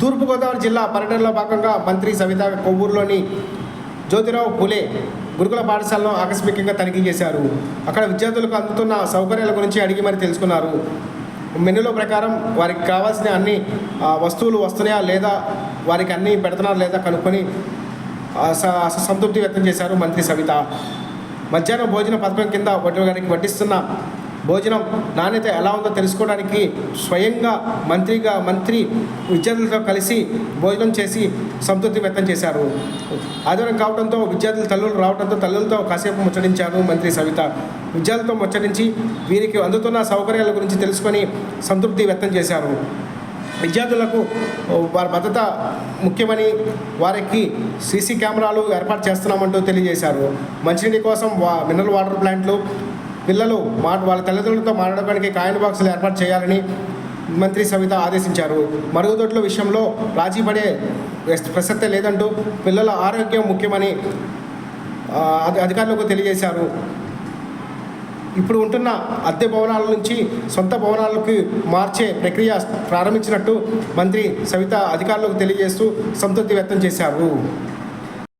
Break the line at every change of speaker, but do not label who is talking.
తూర్పుగోదావరి జిల్లా పర్యటనలో భాగంగా మంత్రి సవిత కొవ్వూరులోని జ్యోతిరావు పులే గురుకుల పాఠశాలను ఆకస్మికంగా తనిఖీ చేశారు. అక్కడ విద్యార్థులకు అందుతున్న సౌకర్యాల గురించి అడిగి మరి తెలుసుకున్నారు. మెనూలో ప్రకారం వారికి కావాల్సిన అన్ని వస్తువులు వస్తున్నాయా లేదా వారికి అన్ని పెడుతున్నారా లేదా కనుక్కొని సంతృప్తి వ్యక్తం చేశారు మంత్రి సవిత. మధ్యాహ్నం భోజన పథకం కింద వడ్డీ వడ్డిస్తున్న భోజనం నాణ్యత ఎలా ఉందో తెలుసుకోవడానికి స్వయంగా మంత్రిగా మంత్రి విద్యార్థులతో కలిసి భోజనం చేసి సంతృప్తి వ్యక్తం చేశారు. ఆదివారం కావడంతో విద్యార్థుల తల్లులు రావడంతో తల్లులతో కాసేపు ముచ్చటించారు మంత్రి సవిత. విద్యార్థులతో ముచ్చటించి వీరికి అందుతున్న సౌకర్యాల గురించి తెలుసుకొని సంతృప్తి వ్యక్తం చేశారు. విద్యార్థులకు వారి భద్రత ముఖ్యమని వారికి సీసీ కెమెరాలు ఏర్పాటు చేస్తున్నామంటూ తెలియజేశారు. మంచినీటి కోసం వా మినరల్ వాటర్ ప్లాంట్లు పిల్లలు మా వాళ్ళ తల్లిదండ్రులతో మాట్లాడడానికి కాయిన్ బాక్సులు ఏర్పాటు చేయాలని మంత్రి సవిత ఆదేశించారు. మరుగుదొడ్ల విషయంలో రాజీ పడే ప్రసక్తే లేదంటూ పిల్లల ఆరోగ్యం ముఖ్యమని అధి- అధికారులకు తెలియజేశారు. ఇప్పుడు ఉంటున్న అద్దె భవనాల నుంచి సొంత భవనాలకు మార్చే ప్రక్రియ ప్రారంభించినట్టు మంత్రి సవిత అధికారులకు తెలియజేస్తూ సంతృప్తి వ్యక్తం చేశారు.